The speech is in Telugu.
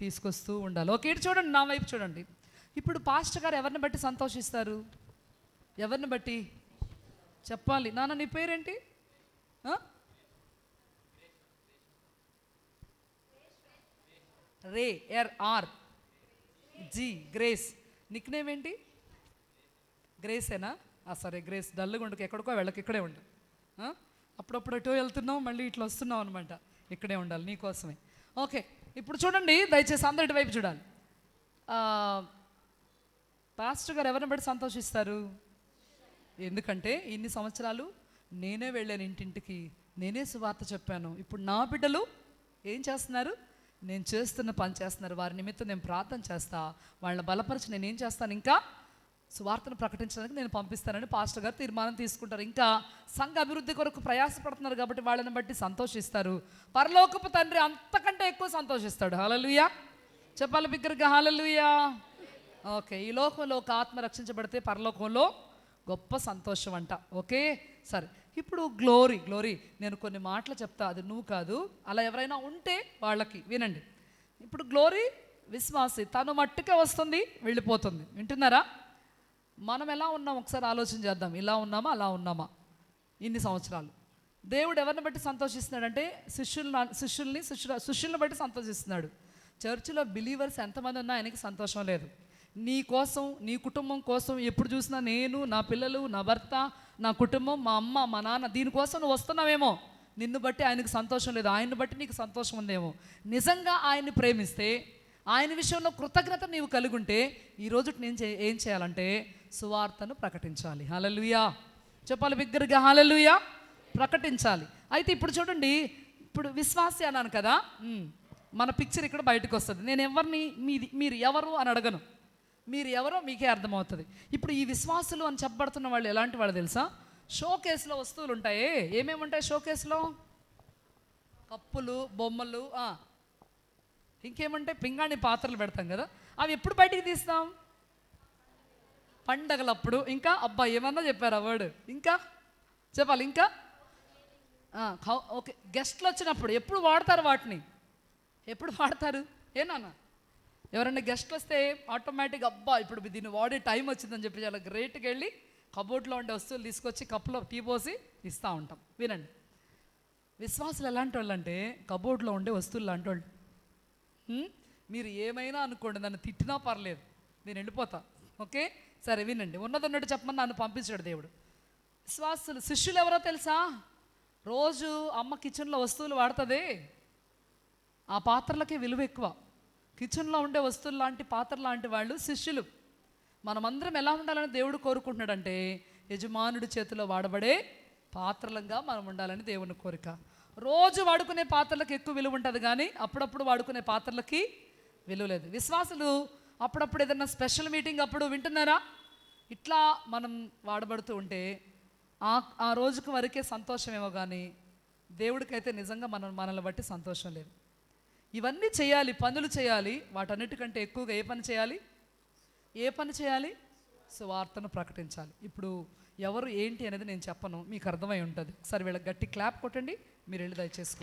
తీసుకొస్తూ ఉండాలి. ఓకే ఇటు చూడండి నా వైపు చూడండి. ఇప్పుడు పాస్టర్ గారు ఎవరిని బట్టి సంతోషిస్తారు? ఎవరిని బట్టి? చెప్పాలి. నాన్న నీ పేరేంటి? రే ఎర్ are. G Grace. Nick name ఏంటి? గ్రేసేనా? సరే గ్రేస్. డల్గా ఉండకు ఎక్కడికో వెళ్ళకి ఇక్కడే ఉండు. అప్పుడప్పుడు ఎటో వెళ్తున్నావు మళ్ళీ ఇట్లా వస్తున్నావు అనమాట ఇక్కడే ఉండాలి నీకోసమే ఓకే ఇప్పుడు చూడండి దయచేసి అందరి వైపు చూడాలి. పాస్టర్ గారు ఎవరిని బట్టి సంతోషిస్తారు? ఎందుకంటే ఇన్ని సంవత్సరాలు నేనే వెళ్ళాను ఇంటింటికి నేనే సువార్త చెప్పాను. ఇప్పుడు నా బిడ్డలు ఏం చేస్తున్నారు? నేను చేస్తున్న పని చేస్తున్నారు. వారి నిమిత్తం నేను ప్రార్థన చేస్తా. వాళ్ళని బలపరిచి నేను ఏం చేస్తాను? ఇంకా సువార్తను ప్రకటించడానికి నేను పంపిస్తానని పాస్టర్ గారు తీర్మానం తీసుకుంటారు. ఇంకా సంఘ అభివృద్ధి కొరకు ప్రయాసపడుతున్నారు కాబట్టి వాళ్ళని బట్టి సంతోషిస్తారు. పరలోకపు తండ్రి అంతకంటే ఎక్కువ సంతోషిస్తాడు. హలలుయా చెప్పాలి బిగ్గరగా హలలుయా ఓకే ఈ లోకంలో ఒక ఆత్మ రక్షించబడితే పరలోకంలో గొప్ప సంతోషం అంట. ఓకే సరే. ఇప్పుడు గ్లోరీ గ్లోరీ. నేను కొన్ని మాటలు చెప్తా అది నువ్వు కాదు. అలా ఎవరైనా ఉంటే వాళ్ళకి వినండి. ఇప్పుడు గ్లోరీ విశ్వాసి తను మట్టుకే వస్తుంది వెళ్ళిపోతుంది. వింటున్నారా? మనం ఎలా ఉన్నాం? ఒకసారి ఆలోచన చేద్దాం. ఇలా ఉన్నామా? అలా ఉన్నామా? ఇన్ని సంవత్సరాలు. దేవుడు ఎవరిని బట్టి సంతోషిస్తున్నాడంటే శిష్యుల శిష్యుల్ని శిష్యుల శిష్యుల్ని బట్టి సంతోషిస్తున్నాడు. చర్చిలో బిలీవర్స్ ఎంతమంది ఉన్నా ఆయనకి సంతోషం లేదు. నీ కోసం నీ కుటుంబం కోసం ఎప్పుడు చూసినా నేను నా పిల్లలు నా భర్త నా కుటుంబం మా అమ్మ మా నాన్న దీనికోసం నువ్వు వస్తున్నావేమో? నిన్ను బట్టి ఆయనకు సంతోషం లేదు. ఆయన్ని బట్టి నీకు సంతోషం ఉందేమో? నిజంగా ఆయన్ని ప్రేమిస్తే ఆయన విషయంలో కృతజ్ఞత నీవు కలిగి ఉంటే ఈ రోజు నేను చే- ఏం చేయాలంటే సువార్తను ప్రకటించాలి. హలలుయా చెప్పాలి బిగ్గరగా హలలుయా ప్రకటించాలి. అయితే ఇప్పుడు చూడండి ఇప్పుడు విశ్వాసి అన్నాను కదా మన పిక్చర్ ఇక్కడ బయటకు వస్తుంది. నేను ఎవరిని మీది మీరు ఎవరు అని అడగను. మీరు ఎవరో మీకే అర్థమవుతుంది. ఇప్పుడు ఈ విశ్వాసులు అని చెప్పబడుతున్న వాళ్ళు ఎలాంటి వాళ్ళు తెలుసా? షో కేసులో వస్తువులు ఉంటాయి. ఏమేమి ఉంటాయి షో కేసులో కప్పులు బొమ్మలు ఇంకేమంటే పింగాణి పాత్రలు పెడతాం కదా. అవి ఎప్పుడు బయటికి తీస్తాం? పండగలప్పుడు ఇంకా అబ్బా ఏమన్నా చెప్పారు వర్డ్ ఇంకా? చెప్పాలి ఇంకా? ఓకే గెస్ట్లు వచ్చినప్పుడు ఎప్పుడు వాడతారు వాటిని? ఎప్పుడు వాడతారు? ఏనాన్న ఎవరైనా గెస్ట్లు వస్తే ఆటోమేటిక్ అబ్బా ఇప్పుడు దీన్ని వాడే టైం వచ్చిందని చెప్పి చాలా గ్రేట్గా వెళ్ళి కబోర్డ్లో ఉండే వస్తువులు తీసుకొచ్చి కప్పులో టీ పోసి ఇస్తూ ఉంటాం. వినండి. విశ్వాసులు ఎలాంటి వాళ్ళు అంటే కబోర్డ్లో ఉండే వస్తువులు లాంటి వాళ్ళు. మీరు ఏమైనా అనుకోండి నన్ను తిట్టినా పర్లేదు నేను వెళ్ళిపోతా. ఓకే? సరే వినండి. ఉన్నది ఉన్నట్టు చెప్పమని నన్ను పంపించాడు దేవుడు. విశ్వాసులు శిష్యులు ఎవరో తెలుసా? రోజు అమ్మ కిచెన్లో వస్తువులు వాడుతుంది. ఆ పాత్రలకే విలువ ఎక్కువ కిచెన్లో ఉండే వస్తువులు లాంటి పాత్ర లాంటి వాళ్ళు శిష్యులు. మనమందరం ఎలా ఉండాలని దేవుడు కోరుకుంటున్నాడంటే యజమానుడి చేతిలో వాడబడే పాత్రలంగా మనం ఉండాలని దేవుని కోరిక. రోజు వాడుకునే పాత్రలకు ఎక్కువ విలువ ఉంటుంది కానీ అప్పుడప్పుడు వాడుకునే పాత్రలకి విలువ లేదు. విశ్వాసులు అప్పుడప్పుడు ఏదైనా స్పెషల్ మీటింగ్ అప్పుడు వింటున్నారా? ఇట్లా మనం వాడబడుతూ ఉంటే ఆ ఆ రోజుకు వరకే సంతోషమేమో కానీ దేవుడికైతే నిజంగా మనం మనల్ని బట్టి సంతోషం లేదు. ఇవన్నీ చేయాలి పనులు చేయాలి వాటన్నిటికంటే ఎక్కువగా ఏ పని చేయాలి? ఏ పని చేయాలి? సువార్తను ప్రకటించాలి. ఇప్పుడు ఎవరు ఏంటి అనేది నేను చెప్పను మీకు అర్థమై ఉంటుంది. ఒకసారి వీళ్ళకి గట్టి క్లాప్ కొట్టండి మీరు వెళ్ళి దయచేసి